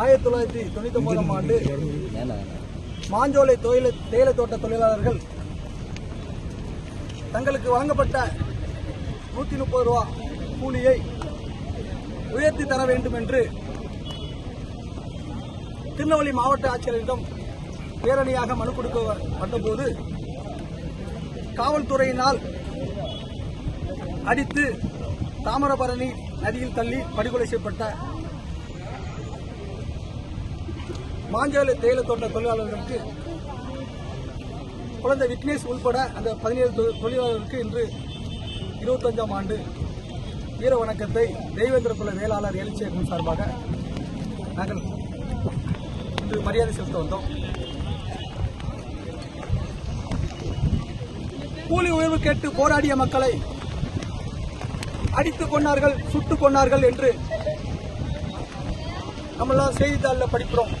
ஆயிரத்தி தொள்ளாயிரத்தி தொண்ணூத்தி ஒன்பதாம் ஆண்டு மாஞ்சோலை தொழில தேயிலை தோட்ட தொழிலாளர்கள் தங்களுக்கு வழங்கப்பட்ட நூத்தி முப்பது ரூபா கூலியை உயர்த்தி தர வேண்டும் என்று திருநெல்வேலி மாவட்ட ஆட்சியரிடம் பேரணியாக மனு கொடுக்கப்பட்ட போது காவல்துறையினால் அடித்து தாமிரபரணி நதியில் தள்ளி படுகொலை செய்யப்பட்ட மாஞ்சாலை தேயிலை தோட்ட தொழிலாளர்களுக்கு குழந்தை விக்னேஷ் உள்பட அந்த பதினேழு தொ- தொழிலாளர்களுக்கு இன்று இருபத்தஞ்சாம் ஆண்டு வீர வணக்கத்தை தெய்வேந்திர குல வேளாளர் எழுச்சியகம் சார்பாக நாங்கள் இன்று மரியாதை செலுத்த வந்தோம். கூலி உயர்வு கேட்டு போராடிய மக்களை அடித்துக் கொண்டார்கள் சுட்டுக் கொண்டார்கள் என்று நம்மளாம் செய்தித்தாளில் படிக்கிறோம்.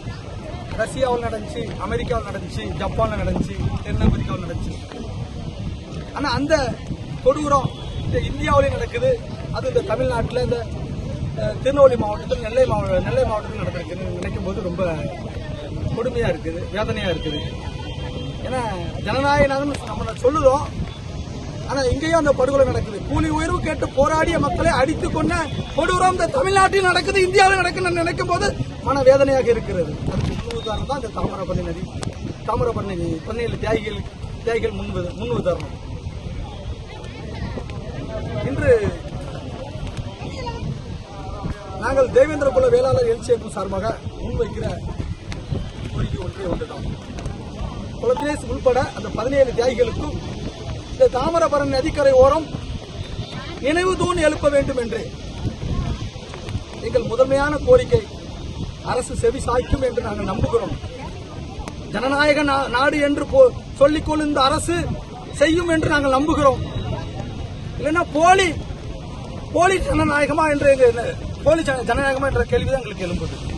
ரஷ்யாவில் நடந்துச்சு அமெரிக்காவில் நடந்துச்சு ஜப்பானில் நடந்துச்சு தென் அமெரிக்காவில் நடந்துச்சு. ஆனால் அந்த கொடூரம் இந்த இந்தியாவிலேயும் நடக்குது. அது இந்த தமிழ்நாட்டில் இந்த திருநெல்வேலி மாவட்டத்தில் நெல்லை மாவட்ட நெல்லை மாவட்டத்தில் நடந்திருக்குன்னு நினைக்கும் போது ரொம்ப கொடுமையாக இருக்குது வேதனையாக இருக்குது. ஏன்னா ஜனநாயக நம்ம சொல்லுறோம். ஆனால் இங்கேயும் அந்த படுகொலை நடக்குது. கூலி உயர்வு கேட்டு போராடிய மக்களை அடித்து கொண்ட கொடூரம் இந்த தமிழ்நாட்டில் நடக்குது இந்தியாவில் நடக்குதுன்னு நினைக்கும் போது மன வேதனையாக இருக்கிறது. அதுக்கு உதாரணம் தான் இந்த தாமிரபரணி நதி. தாமிரபரணி பதினேழு தியாகிகள் தியாகிகள் முன் முன் உதாரணம். இன்று நாங்கள் தேவேந்திர குல வேளாளர் எழுச்சி சார்பாக முன்வைக்கிற கோரிக்கை ஒன்றே ஒன்றுதான். குலத்தினேஸ் உள்பட அந்த பதினேழு தியாகிகளுக்கும் இந்த தாமிரபரணி நதிக்கரை ஓரம் நினைவு தூண் எழுப்ப வேண்டும் என்று எங்கள் முதன்மையான கோரிக்கை அரசு செவி சாய்க்கும் என்று நாங்கள் நம்புகிறோம். ஜனநாயக நா- நாடு என்று போ- சொல்லிக்கொள் இந்த அரசு செய்யும் என்று நாங்கள் நம்புகிறோம். இல்லைன்னா போலி போலி ஜனநாயகமா என்று போலி ஜன- ஜனநாயகமா என்ற கேள்விதான் எங்களுக்கு எழும்புது.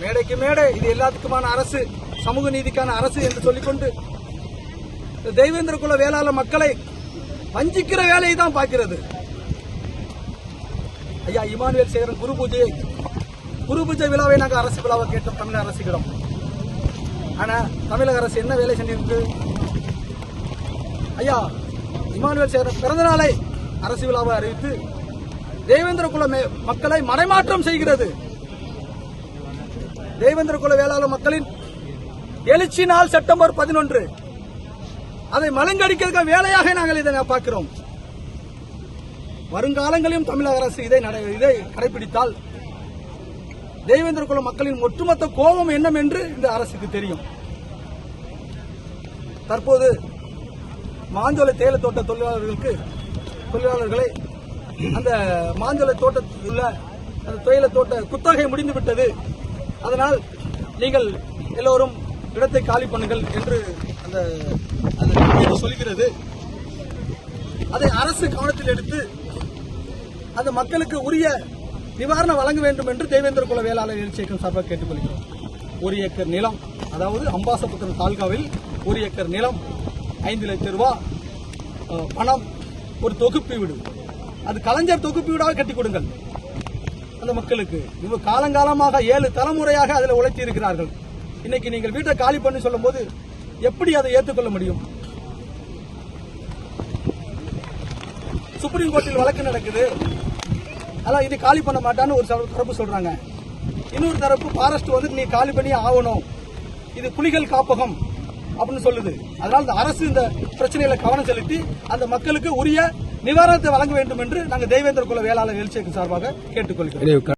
மேடைக்கு மேடை இது எல்லாத்துக்குமான அரசு சமூக நீதிக்கான அரசு என்று சொல்லிக்கொண்டு தெய்வேந்திர குல வேளாளர் மக்களை வஞ்சிக்கிற வேலையை தான் பார்க்கிறது. ஐயா இமானுவேல் சேகரன் குரு பூஜையை குரு பூஜை விழாவை நாங்கள் அரசு விழாவை கேட்டோம் தமிழக அரசுகிறோம் ஆனால் தமிழக அரசு என்ன வேலை செஞ்சிருக்கு? ஐயா இமானுவேல் சேர பிறந்த நாளை அரசு விழாவை அறிவித்து தேவேந்திர குல மே- மக்களை மடைமாற்றம் செய்கிறது. தேவேந்திர குல வேளாளர் மக்களின் எழுச்சி நாள் செப்டம்பர் பதினொன்று. அதை மலங்கடிக்கிறதுக்கு வேலையாக நாங்கள் இதை பார்க்கிறோம். வருங்காலங்களிலும் தமிழக அரசு இதை நடை- இதை கடைபிடித்தால் தேவேந்திர குல மக்களின் ஒட்டுமொத்த கோபம் என்ன என்று இந்த அரசுக்கு தெரியும். தற்போது மாஞ்சோலை தேயிலை தோட்ட தொழிலாளர்களுக்கு தொழிலாளர்களை அந்த மாஞ்சோலை தோட்டத்தில் உள்ள அந்த தேயிலை தோட்ட குத்தகை முடிந்து விட்டது. அதனால் நீங்கள் எல்லோரும் இடத்தை காலி பண்ணுங்கள் என்று அந்த அந்த சொல்கிறது. அதை அரசு கவனத்தில் எடுத்து அந்த மக்களுக்கு உரிய நிவாரணம் வழங்க வேண்டும் என்று தேவேந்திர குல வேளாளர் எழுச்சியக்கம் சார்பாக கேட்டுக்கொள்கிறோம். ஒரு ஏக்கர் நிலம் அதாவது அம்பாசபுத்திரம் தாலுகாவில் ஒரு ஏக்கர் நிலம் ஐந்து லட்சம் ரூபா பணம் ஒரு தொகுப்பு வீடு. அது கலைஞர் தொகுப்பு வீடாக கட்டி கொடுங்கள். அந்த மக்களுக்கு இவங்க காலங்காலமாக ஏழு தலைமுறையாக அதில் உழைத்தி இருக்கிறார்கள். இன்னைக்கு நீங்கள் வீட்டை காலி பண்ணி சொல்லும்போது எப்படி அதை ஏற்றுக்கொள்ள முடியும்? சுப்ரீம் கோர்ட்டில் வழக்கு நடக்குது. அதான் இது காலி பண்ண மாட்டான்னு ஒரு தரப்பு சொல்றாங்க. இன்னொரு தரப்பு ஃபாரஸ்ட் வந்து நீ காலி பண்ணி ஆகணும். இது புலிகள் காப்பகம் அப்படின்னு சொல்லுது. அதனால இந்த அரசு இந்த பிரச்சனையில கவனம் செலுத்தி அந்த மக்களுக்கு உரிய நிவாரணத்தை வழங்க வேண்டும் என்று நாங்கள் தேவேந்திர குல வேளாளர் எழுச்சிக்கு சார்பாக கேட்டுக்கொள்கிறோம்.